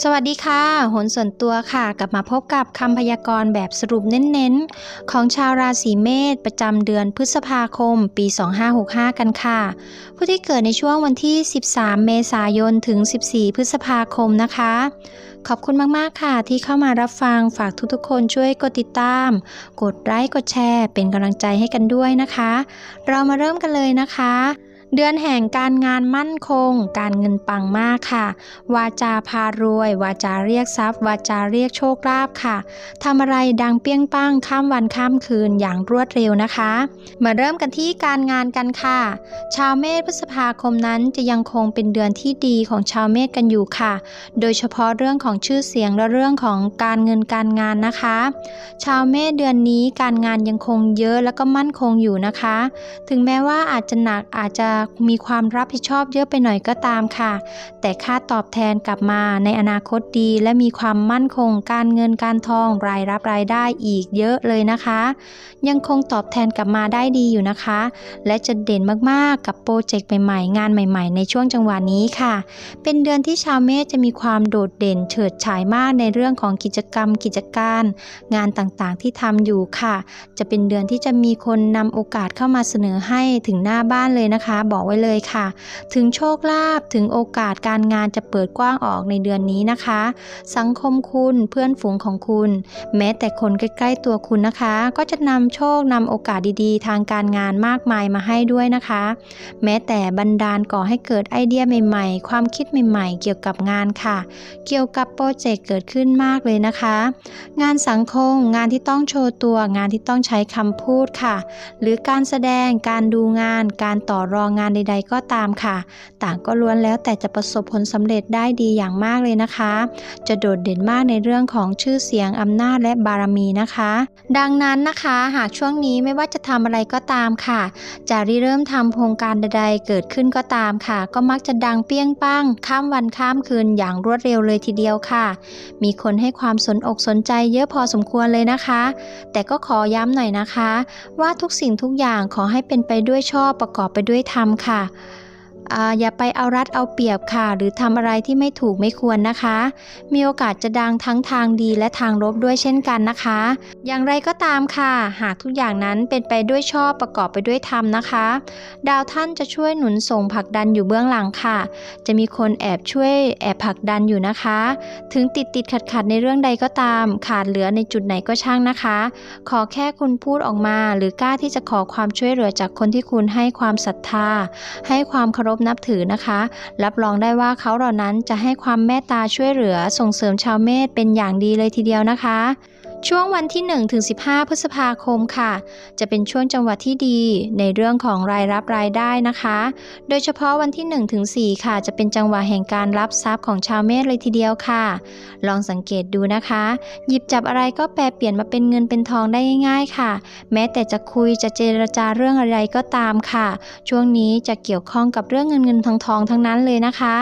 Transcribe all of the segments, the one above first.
สวัสดีค่ะหนส่วนตัวค่ะ กลับมาพบกับคำพยากรณ์แบบสรุปเน้นๆ ของชาวราศีเมษประจำเดือนพฤษภาคม ปี 2565 กันค่ะ ผู้ที่เกิดในช่วงวันที่ 13 เมษายน ถึง 14 พฤษภาคมนะคะ ขอบคุณมากๆค่ะที่เข้ามารับฟังฝากทุกๆ คนช่วยกดติดตาม กดไลค์กดแชร์ เป็นกำลังใจให้กันด้วยนะคะ เรามาเริ่มกันเลยนะคะ เดือนแห่งการงานมั่นคง การเงินปังมากค่ะ วาจาพารวย วาจาเรียกทรัพย์ วาจาเรียกโชคลาภค่ะทำอะไรดังเปี้ยงป้างข้ามวันข้ามคืนอย่างรวดเร็วนะคะ มาเริ่มกันที่การงานกันค่ะ ชาวเมษพฤษภาคมนั้นจะยังคงเป็นเดือนที่ดีของชาวเมษกันอยู่ค่ะ โดยเฉพาะเรื่องของชื่อเสียงและเรื่องของการเงินการงานนะคะ ชาวเมษเดือนนี้การงานยังคงเยอะแล้วก็มั่นคงอยู่นะคะ ถึงแม้ว่าอาจจะหนักอาจจะมีความรับผิดชอบเยอะไปหน่อยก็ตามค่ะ แต่ค่าตอบแทนกลับมาในอนาคตดี และมีความมั่นคงการเงินการทองรายรับรายได้อีกเยอะเลยนะคะ ยังคงตอบแทนกลับมาได้ดีอยู่นะคะ และจะเด่นมากๆกับโปรเจกต์ใหม่ๆ งานใหม่ๆ ในช่วงจังหวะนี้ค่ะ เป็นเดือนที่ชาวเมษจะมีความโดดเด่นเฉิดฉายมากในเรื่องของกิจกรรม กิจการ งานต่างๆ ที่ทำอยู่ค่ะ จะเป็นเดือนที่จะมีคนนำโอกาสเข้ามาเสนอให้ถึงหน้าบ้านเลยนะคะบอกไว้เลยค่ะ ถึงโชคลาภถึงโอกาสการงานจะเปิดกว้างออกในเดือนนี้นะคะ สังคมคุณเพื่อนฝูงของคุณ แม้แต่คนใกล้ๆตัวคุณนะคะ ก็จะนำโชคนำโอกาสดีๆ ทางการงานมากมายมาให้ด้วยนะคะ แม้แต่บันดาลก่อให้เกิดไอเดียใหม่ๆ ความคิดใหม่ๆ เกี่ยวกับงานค่ะ เกี่ยวกับโปรเจกต์เกิดขึ้นมากเลยนะคะ งานสังคมงานที่ต้องโชว์ตัว งานที่ต้องใช้คำพูดค่ะ หรือการแสดงการดูงานการต่อรองงานใด ๆ ก็ตามค่ะ ต่างก็ล้วนแล้วแต่จะประสบผลสำเร็จได้ดีอย่างมากเลยนะคะ จะโดดเด่นมากในเรื่องของชื่อเสียงอำนาจและบารมีนะคะ ดังนั้นนะคะหากช่วงนี้ไม่ว่าจะทำอะไรก็ตามค่ะ จะริเริ่มทำโครงการใด ๆ เกิดขึ้นก็ตามค่ะ ก็มักจะดังเปี้ยงป้างข้ามวันข้ามคืนอย่างรวดเร็วเลยทีเดียวค่ะ มีคนให้ความสนอกสนใจเยอะพอสมควรเลยนะคะ แต่ก็ขอย้ำหน่อยนะคะ ว่าทุกสิ่งทุกอย่างขอให้เป็นไปด้วยชอบประกอบไปด้วยธรรมค่ะ อย่าไปเอารัดเอาเปรียบค่ะ หรือทำอะไรที่ไม่ถูกไม่ควรนะคะ มีโอกาสจะดังทั้งทางดีและทางลบด้วยเช่นกันนะคะ อย่างไรก็ตามค่ะ หากทุกอย่างนั้นเป็นไปด้วยชอบประกอบไปด้วยธรรมนะคะ ดาวท่านจะช่วยหนุนส่งผลักดันอยู่เบื้องหลังค่ะ จะมีคนแอบช่วยแอบผลักดันอยู่นะคะ ถึงติดติดขัดขัดในเรื่องใดก็ตาม ขาดเหลือในจุดไหนก็ช่างนะคะ ขอแค่คุณพูดออกมา หรือกล้าที่จะขอความช่วยเหลือจากคนที่คุณให้ความศรัทธา ให้ความเคารพนับถือนะคะ รับรองได้ว่าเขาเหล่านั้นจะให้ความเมตตาช่วยเหลือส่งเสริมชาวเมธเป็นอย่างดีเลยทีเดียวนะคะ ช่วงวันที่ 1 ถึง 15 พฤษภาคมค่ะ จะเป็นช่วงจังหวะที่ดีในเรื่องของรายรับรายได้นะคะ โดยเฉพาะวันที่ 1 ถึง 4 ค่ะ จะเป็นจังหวะแห่งการรับทรัพย์ของชาวเมษเลยทีเดียวค่ะ ลองสังเกตดูนะคะ หยิบจับอะไรก็แปลเปลี่ยนมาเป็นเงินเป็นทองได้ง่ายๆค่ะ แม้แต่จะคุยจะเจรจาเรื่องอะไรก็ตามค่ะ ช่วงนี้จะเกี่ยวข้องกับเรื่องเงินเงินทองทองทั้งนั้นเลยนะคะ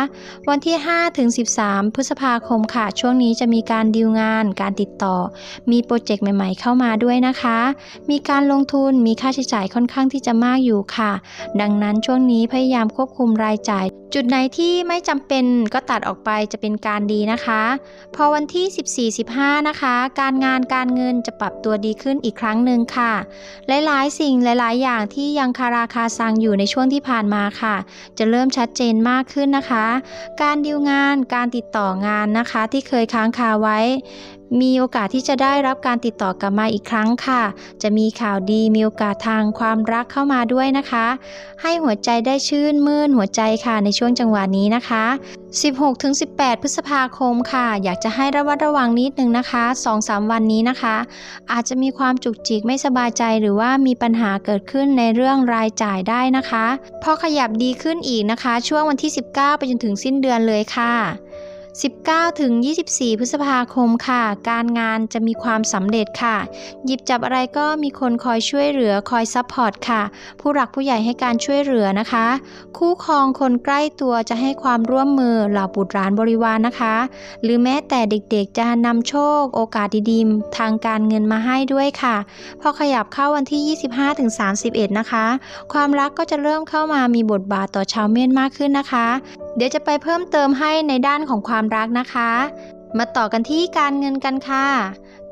วันที่5ถึง13 พฤษภาคมค่ะ ช่วงนี้จะมีการดีลงาน การติดต่อมีโปรเจกต์ใหม่ ๆ เข้ามาด้วยนะคะ มีการลงทุนมีค่าใช้จ่ายค่อนข้างที่จะมากอยู่ค่ะ ดังนั้นช่วงนี้พยายามควบคุมรายจ่าย จุดไหนที่ไม่จำเป็นก็ตัดออกไปจะเป็นการดีนะคะ พอวันที่ 14-15 นะคะ การงานการเงินจะปรับตัวดีขึ้นอีกครั้งหนึ่งค่ะ หลายๆ สิ่งหลาย ๆ อย่างที่ยังคาราคาซังอยู่ในช่วงที่ผ่านมาค่ะ จะเริ่มชัดเจนมากขึ้นนะคะ การดีลงานการติดต่องานนะคะที่เคยค้างคาไว้ มีโอกาสที่จะได้รับการติดต่อกลับมาอีกครั้งค่ะ จะมีข่าวดีมีโอกาสทางความรักเข้ามาด้วยนะคะ ให้หัวใจได้ชื่นมื่นหัวใจค่ะในช่วงจังหวะนี้นะคะ 16-18 พฤษภาคมค่ะ อยากจะให้ระวัดระวังนิดนึงนะคะ 2-3 วันนี้นะคะ อาจจะมีความจุกจิกไม่สบายใจหรือว่ามีปัญหาเกิดขึ้นในเรื่องรายจ่ายได้นะคะ พอขยับดีขึ้นอีกนะคะ ช่วงวันที่ 19 ไปจนถึงสิ้นเดือนเลยค่ะ 19 ถึง 24 พฤษภาคมค่ะ การงานจะมีความสำเร็จค่ะ หยิบจับอะไรก็มีคนคอยช่วยเหลือคอยซัพพอร์ตค่ะ ผู้หลักผู้ใหญ่ให้การช่วยเหลือนะคะ คู่ครองคนใกล้ตัวจะให้ความร่วมมือเหล่าบุตรหลานบริวารนะคะ หรือแม้แต่เด็กๆจะนำโชค โอกาสดีๆ ทางการเงินมาให้ด้วยค่ะ พอขยับเข้าวันที่ 25ถึง31 นะคะ ความรักก็จะเริ่มเข้ามามีบทบาทต่อชาวเมียนมากขึ้นนะคะเดี๋ยวจะไปเพิ่มเติมให้ในด้านของความรักนะคะ มาต่อกันที่การเงินกันค่ะ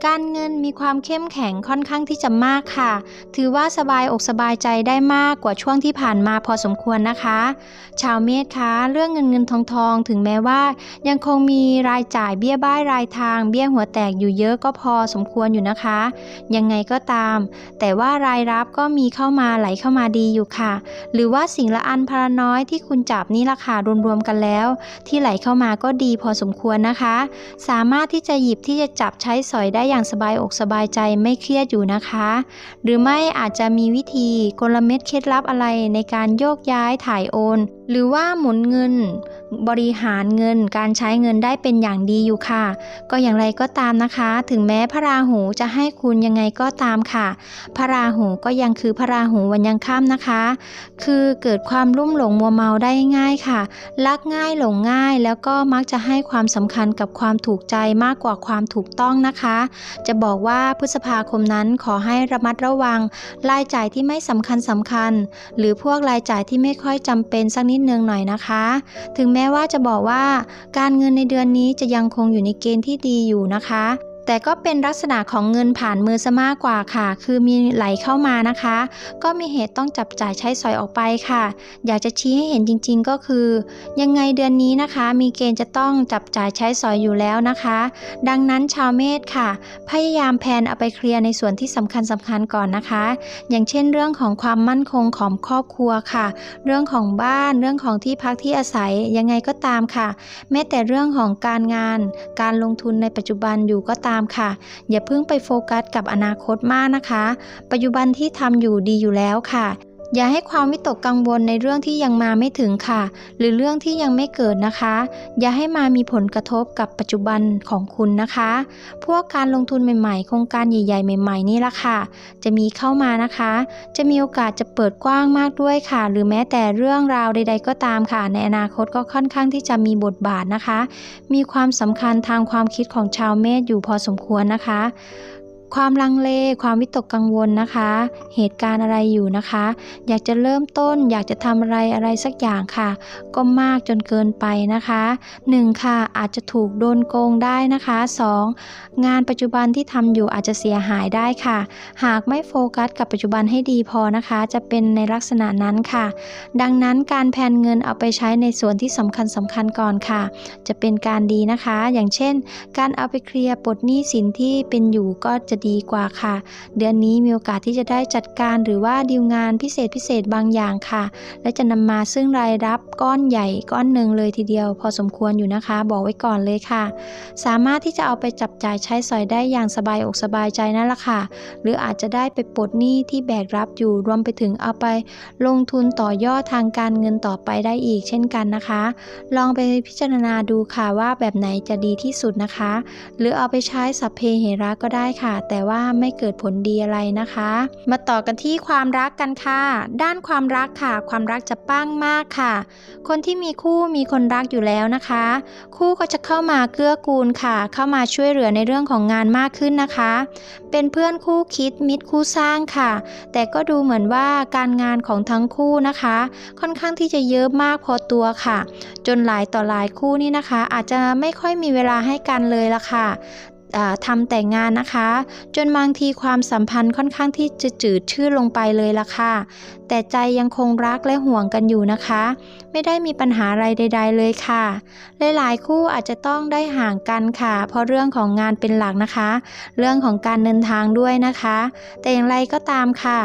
การเงินมีความเข้มแข็งค่อนข้างที่จะมากค่ะ ถือว่าสบายอกสบายใจได้มากกว่าช่วงที่ผ่านมาพอสมควรนะคะ ชาวเมษคะเรื่องเงินเงินทองทองถึงแม้ว่า ยังคงมีรายจ่ายเบี้ยบ้ายรายทาง เบี้ยหัวแตกอยู่เยอะก็พอสมควรอยู่นะคะ ยังไงก็ตาม แต่ว่ารายรับก็มีเข้ามาไหลเข้ามาดีอยู่ค่ะ หรือว่าสิ่งละอันพละน้อยที่คุณจับนี่ราคารวมๆกันแล้ว ที่ไหลเข้ามาก็ดีพอสมควรนะคะ สามารถที่จะหยิบที่จะจับใช้สอยได้อย่างสบายอกสบายใจไม่เครียดอยู่นะคะ หรือไม่อาจจะมีวิธีกลเม็ดเคล็ดลับอะไรในการโยกย้ายถ่ายโอน หรือว่าหมุนเงิน บริหารเงินการใช้เงินได้เป็นอย่างดีอยู่ค่ะ ก็อย่างไรก็ตามนะคะ ถึงแม้พระราหูจะให้คุณยังไงก็ตามค่ะ พระราหูก็ยังคือพระราหูวันยังค่ำนะคะ คือเกิดความรุ่มหลงมัวเมาได้ง่ายค่ะรักง่ายหลงง่ายแล้วก็มักจะให้ความสำคัญกับความถูกใจมากกว่าความถูกต้องนะคะ จะบอกว่าพฤษภาคมนั้นขอให้ระมัดระวัง รายจ่ายที่ไม่สำคัญสำคัญ หรือพวกรายจ่ายที่ไม่ค่อยจำเป็นสักนิดนึงหน่อยนะคะ ถึงแม้ว่าจะบอกว่าการเงินในเดือนนี้จะยังคงอยู่ในเกณฑ์ที่ดีอยู่นะคะ แต่ก็เป็นลักษณะของเงินผ่านมือซะมากกว่าค่ะ คือมีไหลเข้ามานะคะ ก็มีเหตุต้องจับจ่ายใช้สอยออกไปค่ะ อยากจะชี้ให้เห็นจริง ๆ ก็คือ ยังไงเดือนนี้นะคะ มีเกณฑ์จะต้องจับจ่ายใช้สอยอยู่แล้วนะคะ ดังนั้นชาวเมษค่ะ พยายามแพลนเอาไปเคลียร์ในส่วนที่สำคัญสำคัญก่อนนะคะ อย่างเช่นเรื่องของความมั่นคงของครอบครัวค่ะ เรื่องของบ้านเรื่องของที่พักที่อาศัยยังไงก็ตามค่ะ แม้แต่เรื่องของการงาน การลงทุนในปัจจุบันอยู่ก็ตามค่ะ อย่าเพิ่งไปโฟกัสกับอนาคตมากนะคะ ปัจจุบันที่ทำอยู่ดีอยู่แล้วค่ะ อย่าให้ความวิตกกังวลในเรื่องที่ยังมาไม่ถึงค่ะ หรือเรื่องที่ยังไม่เกิดนะคะ อย่าให้มามีผลกระทบกับปัจจุบันของคุณนะคะ พวกการลงทุนใหม่ๆ โครงการใหญ่ ๆ ใหม่ ๆ นี่ละค่ะ จะมีเข้ามานะคะ จะมีโอกาสจะเปิดกว้างมากด้วยค่ะ หรือแม้แต่เรื่องราวใด ๆ ก็ตามค่ะ ในอนาคตก็ค่อนข้างที่จะมีบทบาทนะคะ มีความสำคัญทางความคิดของชาวเมษอยู่พอสมควรนะคะ ความลังเล ความวิตกกังวลนะคะ เหตุการณ์อะไรอยู่นะคะ อยากจะเริ่มต้น อยากจะทำอะไรอะไรสักอย่างค่ะ ก็มากจนเกินไปนะคะ 1. ค่ะ อาจจะถูกโดนโกงได้นะคะ 2. งานปัจจุบันที่ทำอยู่อาจจะเสียหายได้ค่ะ หากไม่โฟกัสกับปัจจุบันให้ดีพอนะคะ จะเป็นในลักษณะนั้นค่ะ ดังนั้นการแพลนเงินเอาไปใช้ในส่วนที่สำคัญสำคัญก่อนค่ะ จะเป็นการดีนะคะ อย่างเช่น การเอาไปเคลียร์ปลดหนี้สินที่เป็นอยู่ก็จะดีกว่าค่ะ เดือนนี้มีโอกาสที่จะได้จัดการหรือว่าดีลงานพิเศษพิเศษบางอย่างค่ะ และจะนำมาซึ่งรายรับก้อนใหญ่ก้อนหนึ่งเลยทีเดียว พอสมควรอยู่นะคะ บอกไว้ก่อนเลยค่ะ สามารถที่จะเอาไปจับจ่ายใช้สอยได้อย่างสบายอกสบายใจนั่นแหละค่ะ หรืออาจจะได้ไปปลดหนี้ที่แบกรับอยู่รวมไปถึงเอาไป ลงทุนต่อยอดทางการเงินต่อไปได้อีก เช่นกันนะคะ ลองไปพิจารณาดูค่ะว่าแบบไหนจะดีที่สุดนะคะ หรือเอาไปใช้สัพเพเหระก็ได้ค่ะแต่ว่าไม่เกิดผลดีอะไรนะคะ มาต่อกันที่ความรักกันค่ะ ด้านความรักค่ะ ความรักจะปั้งมากค่ะ คนที่มีคู่มีคนรักอยู่แล้วนะคะ คู่ก็จะเข้ามาเกื้อกูลค่ะ เข้ามาช่วยเหลือในเรื่องของงานมากขึ้นนะคะ เป็นเพื่อนคู่คิดมิตรคู่สร้างค่ะ แต่ก็ดูเหมือนว่าการงานของทั้งคู่นะคะ ค่อนข้างที่จะเยอะมากพอตัวค่ะ จนหลายต่อหลายคู่นี่นะคะ อาจจะไม่ค่อยมีเวลาให้กันเลยละค่ะ ทำแต่งานนะคะ จนบางทีความสัมพันธ์ค่อนข้างที่จะจืดชืดลงไปเลยละค่ะ แต่ใจยังคงรักและห่วงกันอยู่นะคะ ไม่ได้มีปัญหาอะไรใด ๆ เลยค่ะ หลายๆ คู่อาจจะต้องได้ห่างกันค่ะ เพราะเรื่องของงานเป็นหลักนะคะ เรื่องของการเดินทางด้วยนะคะ แต่อย่างไรก็ตามค่ะ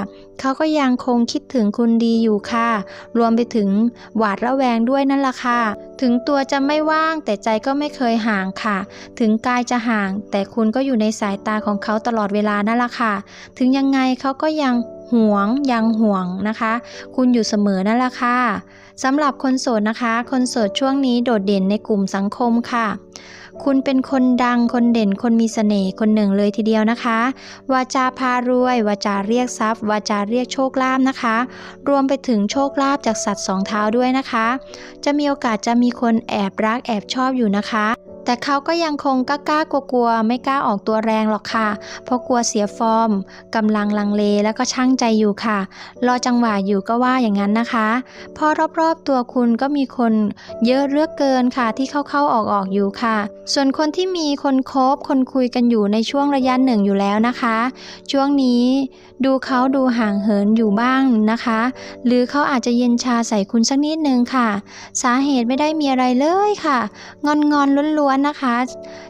เขาก็ยังคงคิดถึงคุณดีอยู่ค่ะ รวมไปถึงหวาดระแวงด้วยนั่นแหละค่ะ ถึงตัวจะไม่ว่างแต่ใจก็ไม่เคยห่างค่ะ ถึงกายจะห่าง แต่คุณก็อยู่ในสายตาของเขาตลอดเวลานั่นแหละค่ะ ถึงยังไงเขาก็ยังห่วงยังห่วงนะคะ คุณอยู่เสมอนั่นแหละค่ะสำหรับคนโสดนะคะ คนโสดช่วงนี้โดดเด่นในกลุ่มสังคมค่ะ คุณเป็นคนดังคนเด่นคนมีเสน่ห์คนหนึ่งเลยทีเดียวนะคะ วาจาพารวย วาจาเรียกทรัพย์ วาจาเรียกโชคลาภนะคะ รวมไปถึงโชคลาภจากสัตว์สองเท้าด้วยนะคะ จะมีโอกาสจะมีคนแอบรักแอบชอบอยู่นะคะ แต่เขาก็ยังคงกล้ากลัวๆไม่กล้าออกตัวแรงหรอกค่ะ เพราะกลัวเสียฟอร์มกำลังลังเลแล้วก็ช่างใจอยู่ค่ะ รอจังหวะอยู่ก็ว่าอย่างนั้นนะคะ พอรอบๆตัวคุณก็มีคนเยอะเลือกเกินค่ะที่เข้าๆออกๆอยู่ค่ะ ส่วนคนที่มีคนคบคนคุยกันอยู่ในช่วงระยะหนึ่งอยู่แล้วนะคะ ช่วงนี้ดูเขาดูห่างเหินอยู่บ้างนะคะ หรือเขาอาจจะเย็นชาใส่คุณสักนิดนึงค่ะ สาเหตุไม่ได้มีอะไรเลยค่ะ งอนงอนๆล้วนๆนะคะ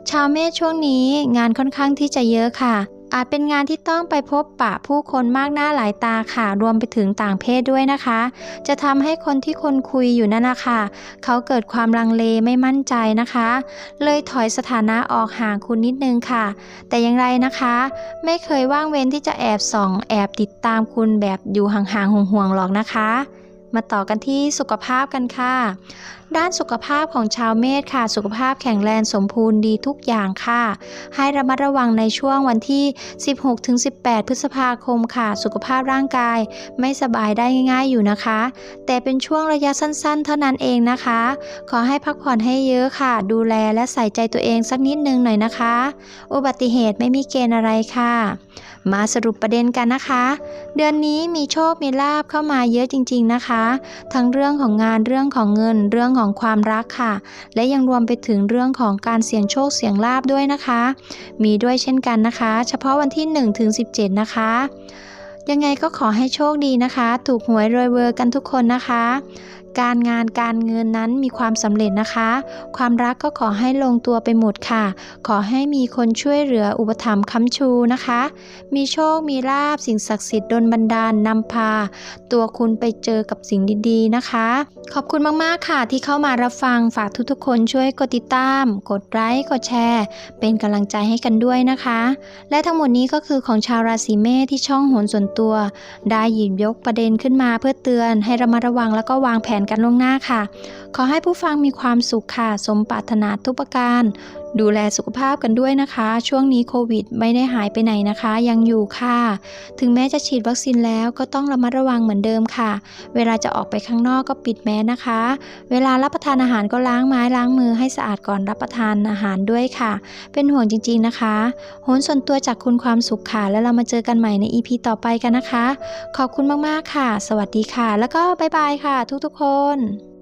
ชาวเมษช่วงนี้งานค่อนข้างที่จะเยอะค่ะ อาจเป็นงานที่ต้องไปพบปะผู้คนมากหน้าหลายตาค่ะ รวมไปถึงต่างเพศด้วยนะคะ จะทำให้คนที่คนคุยอยู่นั่นนะคะเขาเกิดความลังเลไม่มั่นใจนะคะ เลยถอยสถานะออกห่างคุณนิดนึงค่ะ แต่อย่างไรนะคะ ไม่เคยว่างเว้นที่จะแอบส่อง แอบติดตามคุณแบบอยู่ห่างๆห่วงๆหรอกนะคะมาต่อกันที่สุขภาพกันค่ะ ด้านสุขภาพของชาวเมษค่ะ สุขภาพแข็งแรงสมบูรณ์ดีทุกอย่างค่ะ ให้ระมัดระวังในช่วงวันที่ 16-18 พฤษภาคมค่ะ สุขภาพร่างกายไม่สบายได้ง่ายๆอยู่นะคะ แต่เป็นช่วงระยะสั้นๆ เท่านั้นเองนะคะ ขอให้พักผ่อนให้เยอะค่ะ ดูแลและใส่ใจตัวเองสักนิดนึงหน่อยนะคะ อุบัติเหตุไม่มีเกณฑ์อะไรค่ะ มาสรุปประเด็นกันนะคะ เดือนนี้มีโชคมีลาบเข้ามาเยอะจริง ๆนะคะ ทั้งเรื่องของงานเรื่องของเงินเรื่องของความรักค่ะ และยังรวมไปถึงเรื่องของการเสี่ยงโชคเสี่ยงลาบด้วยนะคะ มีด้วยเช่นกันนะคะ เฉพาะวันที่1ถึง17 นะคะ ยังไงก็ขอให้โชคดีนะคะ ถูกหวยรวยเวอร์กันทุกคนนะคะ การงานการเงินนั้นมีความสำเร็จนะคะ ความรักก็ขอให้ลงตัวไปหมดค่ะ ขอให้มีคนช่วยเหลืออุปถัมภ์ค้ำชูนะคะ มีโชค มีลาบสิ่งศักดิ์สิทธิ์ดลบันดาลนำพา ตัวคุณไปเจอกับสิ่งดีๆนะคะ ขอบคุณมากๆค่ะ ที่เข้ามารับฟังฝากทุกๆคนช่วยกดติดตาม กดไลค์กดแชร์ เป็นกำลังใจให้กันด้วยนะคะ และทั้งหมดนี้ก็คือของชาวราศีเมษที่ช่องโหนส่วนตัว ได้หยิบยกประเด็นขึ้นมาเพื่อเตือนให้ระมัดระวังแล้วก็วางแผนกันล่วงหน้าค่ะ ขอให้ผู้ฟังมีความสุขค่ะ สมปรารถนาทุกประการ ดูแลสุขภาพกันด้วยนะคะ ช่วงนี้โควิด ไม่ได้หายไปไหนนะคะ ยังอยู่ค่ะ ถึงแม้จะฉีดวัคซีนแล้วก็ต้องระมัดระวังเหมือนเดิมค่ะ เวลาจะออกไปข้างนอกก็ปิดแมสนะคะ เวลารับประทานอาหารก็ล้างไม้ล้างมือให้สะอาดก่อนรับประทานอาหารด้วยค่ะ เป็นห่วงจริงๆนะคะโหนส่วนตัวจากคุณความสุขค่ะ แล้วเรามาเจอกันใหม่ใน EP ต่อไปกันนะคะ ขอบคุณมากๆค่ะ สวัสดีค่ะ แล้วก็บ๊ายบายค่ะ ทุกๆคน